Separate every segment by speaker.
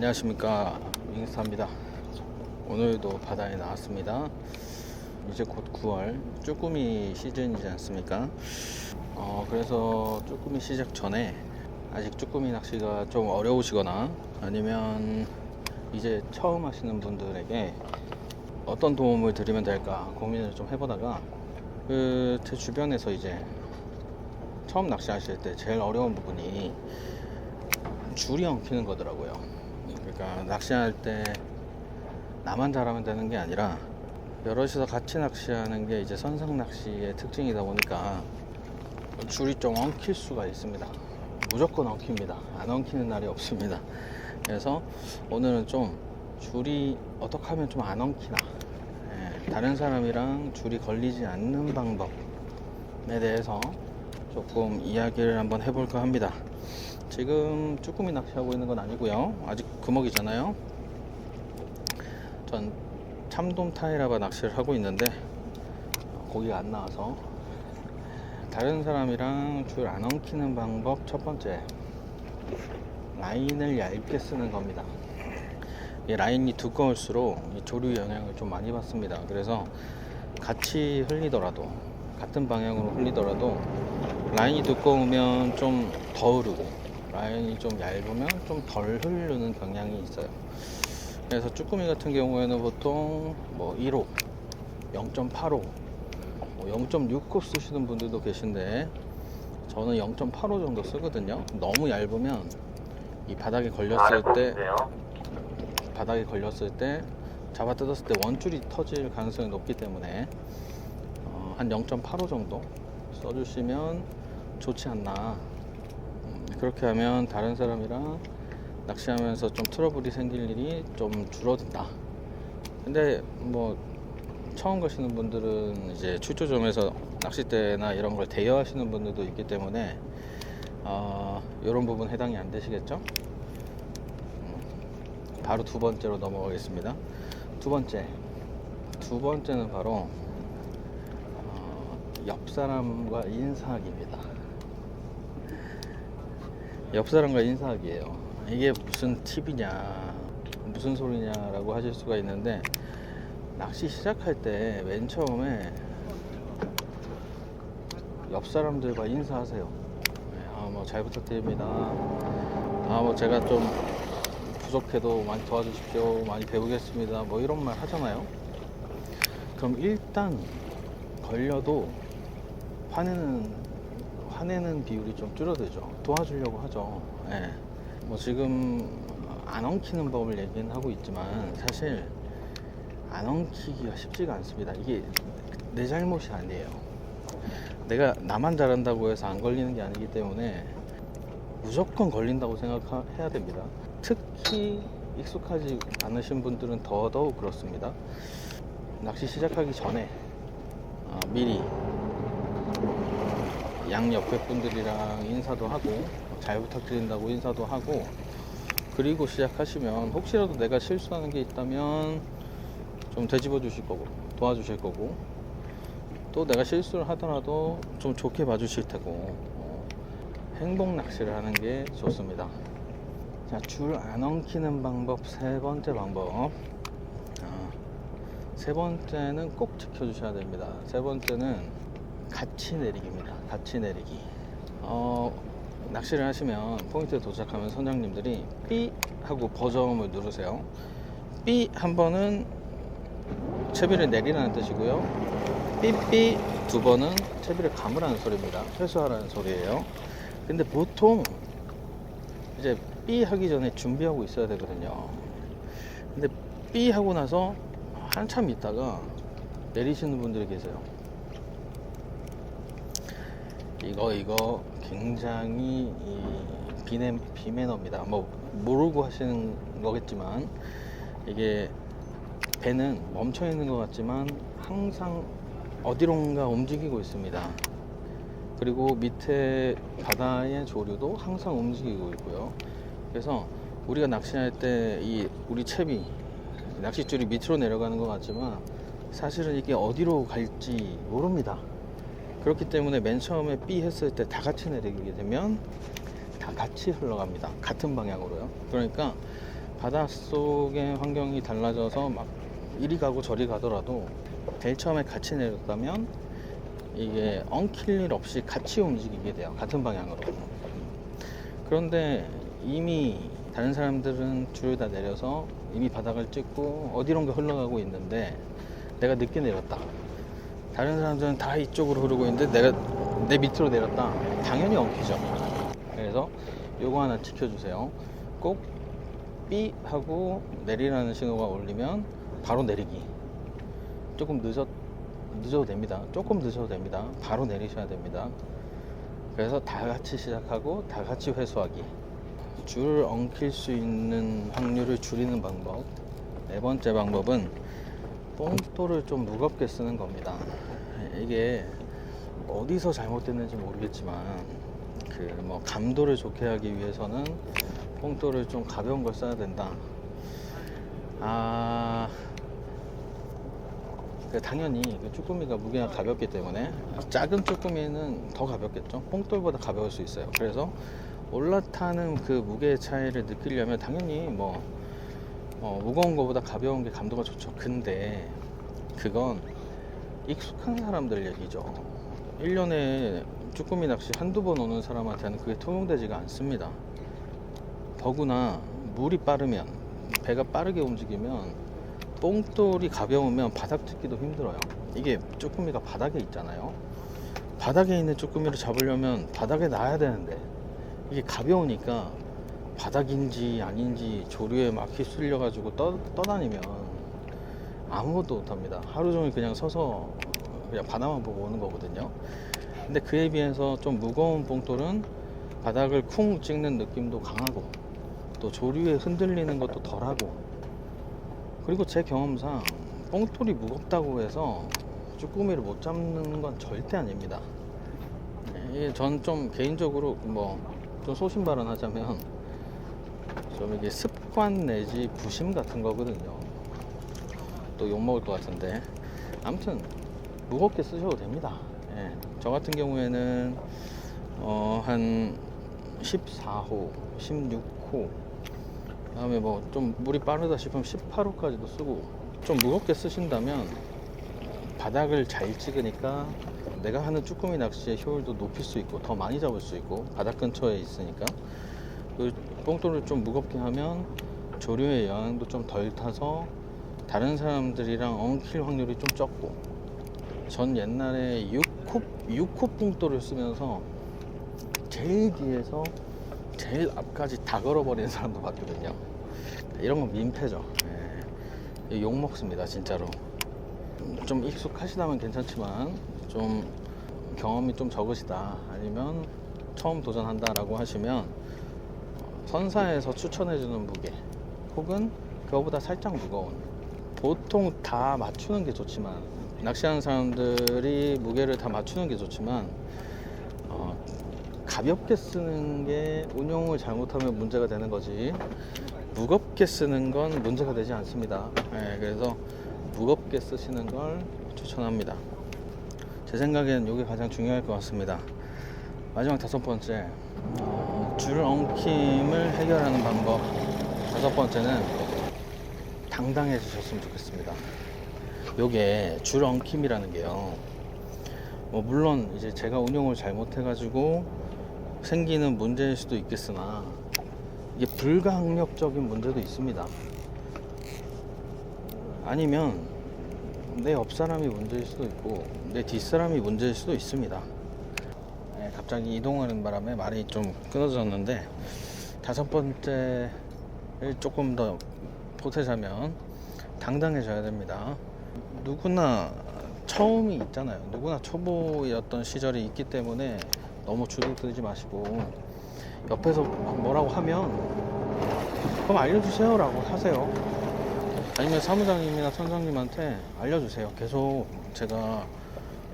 Speaker 1: 안녕하십니까. 윙스타입니다. 오늘도 바다에 나왔습니다. 이제 곧 9월 쭈꾸미 시즌이지 않습니까? 어, 그래서 쭈꾸미 시작 전에 아직 쭈꾸미 낚시가 좀 어려우시거나 아니면 이제 처음 하시는 분들에게 어떤 도움을 드리면 될까 고민을 좀 해보다가 그 제 주변에서 이제 처음 낚시하실 때 제일 어려운 부분이 줄이 엉키는 거더라고요. 그러니까 낚시할 때 나만 잘하면 되는 게 아니라 여럿이서 같이 낚시하는 게 이제 선상 낚시의 특징이다 보니까 줄이 좀 엉킬 수가 있습니다. 무조건 엉킵니다. 안 엉키는 날이 없습니다. 그래서 오늘은 좀 줄이 어떻게 하면 좀 안 엉키나 예, 다른 사람이랑 줄이 걸리지 않는 방법에 대해서 조금 이야기를 한번 해볼까 합니다. 지금 쭈꾸미 낚시하고 있는 건 아니고요. 아직 금어기잖아요. 전 참돔 타이라바 낚시를 하고 있는데 고기가 안 나와서 다른 사람이랑 줄 안 엉키는 방법 첫 번째 라인을 얇게 쓰는 겁니다. 이 라인이 두꺼울수록 이 조류 영향을 좀 많이 받습니다. 그래서 같이 흘리더라도 같은 방향으로 흘리더라도 라인이 두꺼우면 좀 더 흐르고 라인이 좀 얇으면 좀 덜 흐르는 경향이 있어요. 그래서 쭈꾸미 같은 경우에는 보통 뭐 1호, 0.85, 뭐0.65 쓰시는 분들도 계신데 저는 0.85 정도 쓰거든요. 너무 얇으면 이 바닥에 걸렸을 때 바닥에 걸렸을 때 잡아 뜯었을 때 원줄이 터질 가능성이 높기 때문에 어, 한0.85 정도 써주시면 좋지 않나 음, 그렇게 하면 다른 사람이랑 낚시하면서 좀 트러블이 생길 일이 좀 줄어든다 근데 뭐 처음 가시는 분들은 이제 출조점에서 낚싯대나 이런 걸 대여하시는 분들도 있기 때문에 어, 이런 부분 해당이 안 되시겠죠? 바로 두 번째로 넘어가겠습니다. 두 번째. 두 번째는 바로 어, 옆 사람과 인사하기입니다. 옆 사람과 인사하기예요. 이게 무슨 팁이냐, 무슨 소리냐라고 하실 수가 있는데 낚시 시작할 때 맨 처음에 옆 사람들과 인사하세요. 네, 아, 뭐 잘 부탁드립니다. 아, 뭐 제가 좀 부족해도 많이 도와주십시오. 많이 배우겠습니다. 뭐 이런 말 하잖아요. 그럼 일단 걸려도 화내는 화내는 비율이 좀 줄어들죠. 도와주려고 하죠. 예. 뭐 지금 안 엉키는 법을 얘기는 하고 있지만 사실 안 엉키기가 쉽지가 않습니다. 이게 내 잘못이 아니에요. 내가 나만 잘한다고 해서 안 걸리는 게 아니기 때문에 무조건 걸린다고 생각해야 됩니다. 특히 익숙하지 않으신 분들은 더더욱 그렇습니다. 낚시 시작하기 전에 어, 미리 양 옆에 분들이랑 인사도 하고 잘 부탁드린다고 인사도 하고 그리고 시작하시면 혹시라도 내가 실수하는 게 있다면 좀 되짚어 주실 거고 도와주실 거고 또 내가 실수를 하더라도 좀 좋게 봐주실 테고 어, 행복 낚시를 하는 게 좋습니다. 자, 줄 안 엉키는 방법 세 번째 방법. 아, 세 번째는 꼭 지켜주셔야 됩니다. 세 번째는 같이 내리기입니다. 같이 내리기. 어, 낚시를 하시면 포인트에 도착하면 선장님들이 삐 하고 버점을 누르세요. 삐 한 번은 채비를 내리라는 뜻이고요. 삐삐 두 번은 채비를 감으라는 소리입니다. 회수하라는 소리예요. 근데 보통 이제 삐 하기 전에 준비하고 있어야 되거든요. 근데 삐 하고 나서 한참 있다가 내리시는 분들이 계세요. 이거 이거 굉장히 이 비매, 비매너입니다. 뭐 모르고 하시는 거겠지만 이게 배는 멈춰 있는 것 같지만 항상 어디론가 움직이고 있습니다. 그리고 밑에 바다의 조류도 항상 움직이고 있고요. 그래서 우리가 낚시할 때 이 우리 채비 낚싯줄이 밑으로 내려가는 것 같지만 사실은 이게 어디로 갈지 모릅니다. 그렇기 때문에 맨 처음에 B 했을 때 다 같이 내리게 되면 다 같이 흘러갑니다. 같은 방향으로요. 그러니까 바닷속의 환경이 달라져서 막 이리 가고 저리 가더라도 제일 처음에 같이 내렸다면 이게 엉킬 일 없이 같이 움직이게 돼요. 같은 방향으로. 그런데 이미 다른 사람들은 줄을 다 내려서 이미 바닥을 찍고 어디론가 흘러가고 있는데 내가 늦게 내렸다. 다른 사람들은 다 이쪽으로 흐르고 있는데 내가 내 밑으로 내렸다. 당연히 엉키죠. 그래서 요거 하나 지켜주세요. 꼭 삐 하고 내리라는 신호가 울리면 바로 내리기. 조금 늦었 늦어도 됩니다. 조금 늦어도 됩니다. 바로 내리셔야 됩니다. 그래서 다 같이 시작하고 다 같이 회수하기. 줄 엉킬 수 있는 확률을 줄이는 방법. 네 번째 방법은 뽕돌을 좀 무겁게 쓰는 겁니다. 이게 어디서 잘못됐는지 모르겠지만 그 뭐 감도를 좋게 하기 위해서는 뽕돌을 좀 가벼운 걸 써야 된다. 아그 당연히 그 쭈꾸미가 무게가 가볍기 때문에 작은 쭈꾸미는 더 가볍겠죠. 뽕돌보다 가벼울 수 있어요. 그래서 올라타는 그 무게 차이를 느끼려면 당연히 뭐 어, 무거운 거보다 가벼운 게 감도가 좋죠. 근데 그건 익숙한 사람들 얘기죠. 1년에 쭈꾸미 낚시 한두 번 오는 사람한테는 그게 통용되지가 않습니다. 더구나 물이 빠르면 배가 빠르게 움직이면 뽕돌이 가벼우면 바닥 찍기도 힘들어요. 이게 쭈꾸미가 바닥에 있잖아요. 바닥에 있는 쭈꾸미를 잡으려면 바닥에 놔야 되는데 이게 가벼우니까 바닥인지 아닌지 조류에 막 휩쓸려 가지고 떠, 떠다니면 아무것도 못합니다. 하루 종일 그냥 서서 그냥 바다만 보고 오는 거거든요. 근데 그에 비해서 좀 무거운 뽕돌은 바닥을 쿵 찍는 느낌도 강하고 또 조류에 흔들리는 것도 덜하고 그리고 제 경험상 뽕돌이 무겁다고 해서 쭈꾸미를 못 잡는 건 절대 아닙니다. 예, 전좀 개인적으로 뭐 좀 소신 발언 하자면 좀 이게 습관 내지 부심 같은 거거든요. 또 욕 먹을 것 같은데 아무튼 무겁게 쓰셔도 됩니다. 예, 저 같은 경우에는 어, 한 14호, 16호 다음에 뭐 좀 물이 빠르다 싶으면 18호까지도 쓰고 좀 무겁게 쓰신다면 바닥을 잘 찍으니까 내가 하는 쭈꾸미 낚시의 효율도 높일 수 있고 더 많이 잡을 수 있고 바닥 근처에 있으니까 그 뽕돌을 좀 무겁게 하면 조류의 영향도 좀 덜 타서 다른 사람들이랑 엉킬 확률이 좀 적고 전 옛날에 6호, 6호 뽕돌을 쓰면서 제일 뒤에서 제일 앞까지 다 걸어버리는 사람도 봤거든요. 이런 건 민폐죠. 예. 욕 먹습니다, 진짜로. 좀 익숙하시다면 괜찮지만 좀 경험이 좀 적으시다 아니면 처음 도전한다라고 하시면 선사에서 추천해주는 무게 혹은 그거보다 살짝 무거운 보통 다 맞추는 게 좋지만 낚시하는 사람들이 무게를 다 맞추는 게 좋지만 어, 가볍게 쓰는 게 운용을 잘못하면 문제가 되는 거지 무겁게 쓰는 건 문제가 되지 않습니다. 예, 그래서 무겁게 쓰시는 걸 추천합니다. 제 생각엔 이게 가장 중요할 것 같습니다. 마지막 다섯 번째 어, 줄 엉킴을 해결하는 방법 다섯 번째는 당당해지셨으면 좋겠습니다. 요게 줄 엉킴이라는 게요. 뭐 물론 이제 제가 운용을 잘못해가지고 생기는 문제일 수도 있겠으나 이게 불가항력적인 문제도 있습니다. 아니면 내 옆 사람이 문제일 수도 있고 내 뒷 사람이 문제일 수도 있습니다. 네, 갑자기 이동하는 바람에 말이 좀 끊어졌는데 다섯 번째를 조금 더 보태자면 당당해져야 됩니다. 누구나 처음이 있잖아요. 누구나 초보였던 시절이 있기 때문에 너무 주눅들지 마시고 옆에서 뭐라고 하면 그럼 알려주세요라고 하세요. 아니면 사무장님이나 선장님한테 알려주세요. 계속 제가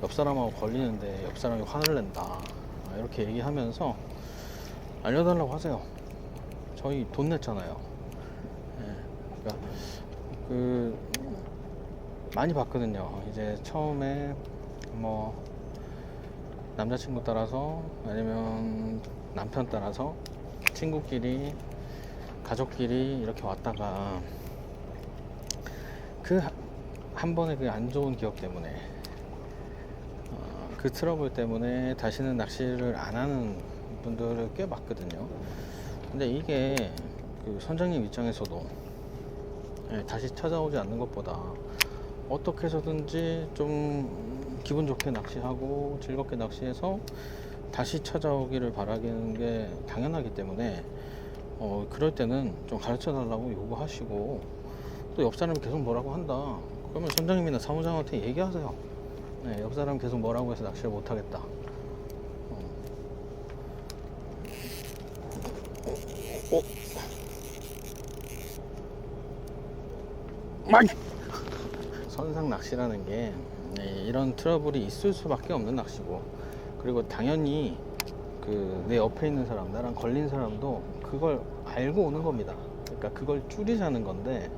Speaker 1: 옆 사람하고 걸리는데 옆 사람이 화를 낸다. 이렇게 얘기하면서 알려달라고 하세요. 저희 돈 냈잖아요. 예, 그러니까 그 많이 봤거든요. 이제 처음에 뭐 남자친구 따라서 아니면 남편 따라서 친구끼리 가족끼리 이렇게 왔다가 그 한 번의 그 안 좋은 기억 때문에 어, 그 트러블 때문에 다시는 낚시를 안 하는 분들을 꽤 봤거든요. 근데 이게 그 선장님 입장에서도 예, 다시 찾아오지 않는 것보다 어떻게 해서든지 좀 기분 좋게 낚시하고 즐겁게 낚시해서 다시 찾아오기를 바라는 게 당연하기 때문에 어, 그럴 때는 좀 가르쳐 달라고 요구하시고 또 옆 사람이 계속 뭐라고 한다 그러면 선장님이나 사무장한테 얘기하세요 네, 옆 사람 계속 뭐라고 해서 낚시를 못 하겠다 어. 어? 마이! 선상 낚시라는 게 네, 이런 트러블이 있을 수밖에 없는 낚시고 그리고 당연히 그 내 옆에 있는 사람 나랑 걸린 사람도 그걸 알고 오는 겁니다 그러니까 그걸 줄이자는 건데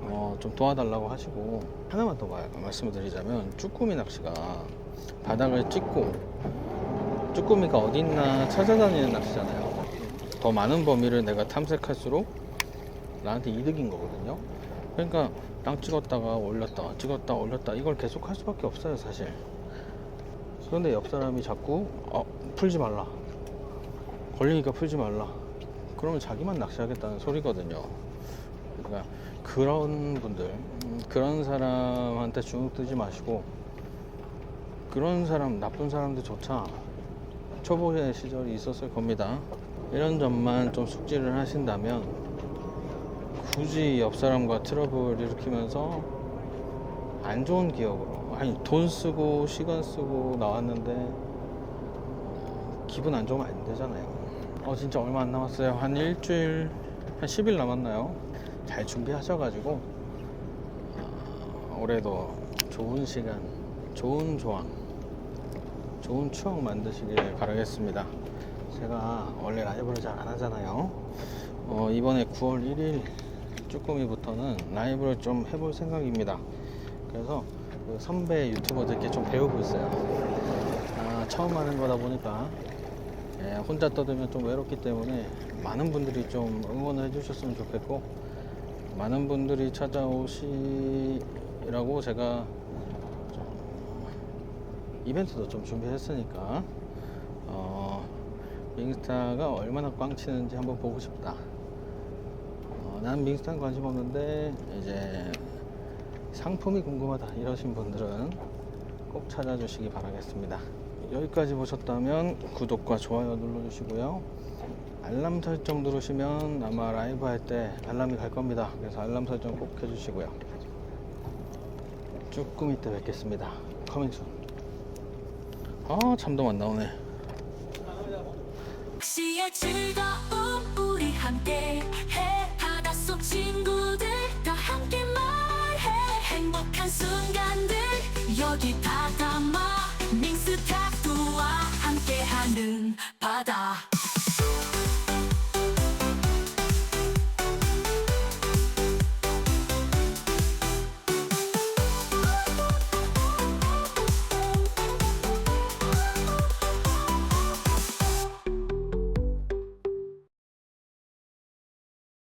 Speaker 1: 어, 좀 도와달라고 하시고 하나만 더 말- 말씀을 드리자면 쭈꾸미 낚시가 바닥을 찍고 쭈꾸미가 어디 있나 찾아다니는 낚시잖아요. 더 많은 범위를 내가 탐색할수록 나한테 이득인 거거든요. 그러니까 땅 찍었다가 올렸다 찍었다 올렸다 이걸 계속 할 수밖에 없어요 사실. 그런데 옆 사람이 자꾸 어, 풀지 말라. 걸리니까 풀지 말라. 그러면 자기만 낚시하겠다는 소리거든요. 그러니까 그런 분들 음, 그런 사람한테 주눅 들지 마시고 그런 사람 나쁜 사람들조차 초보의 시절이 있었을 겁니다. 이런 점만 좀 숙지를 하신다면 굳이 옆 사람과 트러블 일으키면서 안 좋은 기억으로 아니 돈 쓰고 시간 쓰고 나왔는데 기분 안 좋으면 안 되잖아요. 어 진짜 얼마 안 남았어요. 한 일주일 한 10일 남았나요 잘 준비하셔가지고 어, 올해도 좋은 시간 좋은 조항 좋은 추억 만드시길 바라겠습니다 제가 원래 라이브를 잘 안 하잖아요 어, 이번에 9월 1일 쭈꾸미부터는 라이브를 좀 해볼 생각입니다. 그래서 그 선배 유튜버들께 좀 배우고 있어요. 아, 처음 하는 거다 보니까 예, 혼자 떠들면 좀 외롭기 때문에 많은 분들이 좀 응원을 해주셨으면 좋겠고 많은 분들이 찾아오시라고 제가 좀 이벤트도 좀 준비했으니까 어, 윙스타가 얼마나 꽝 치는지 한번 보고 싶다. 어, 난 밍스탄 관심 없는데 이제 상품이 궁금하다 이러신 분들은 꼭 찾아주시기 바라겠습니다. 여기까지 보셨다면 구독과 좋아요 눌러주시고요. 알람 설정 누르시면 아마 라이브 할 때 알람이 갈 겁니다. 그래서 알람 설정 꼭 해주시고요. 쭈꾸미 때 뵙겠습니다. 커밍순. 아 참돔 안 나오네.
Speaker 2: 낚시의 즐거움 우리 함께 해 바닷속 친구들 다 함께 말해 행복한 순간들 여기 다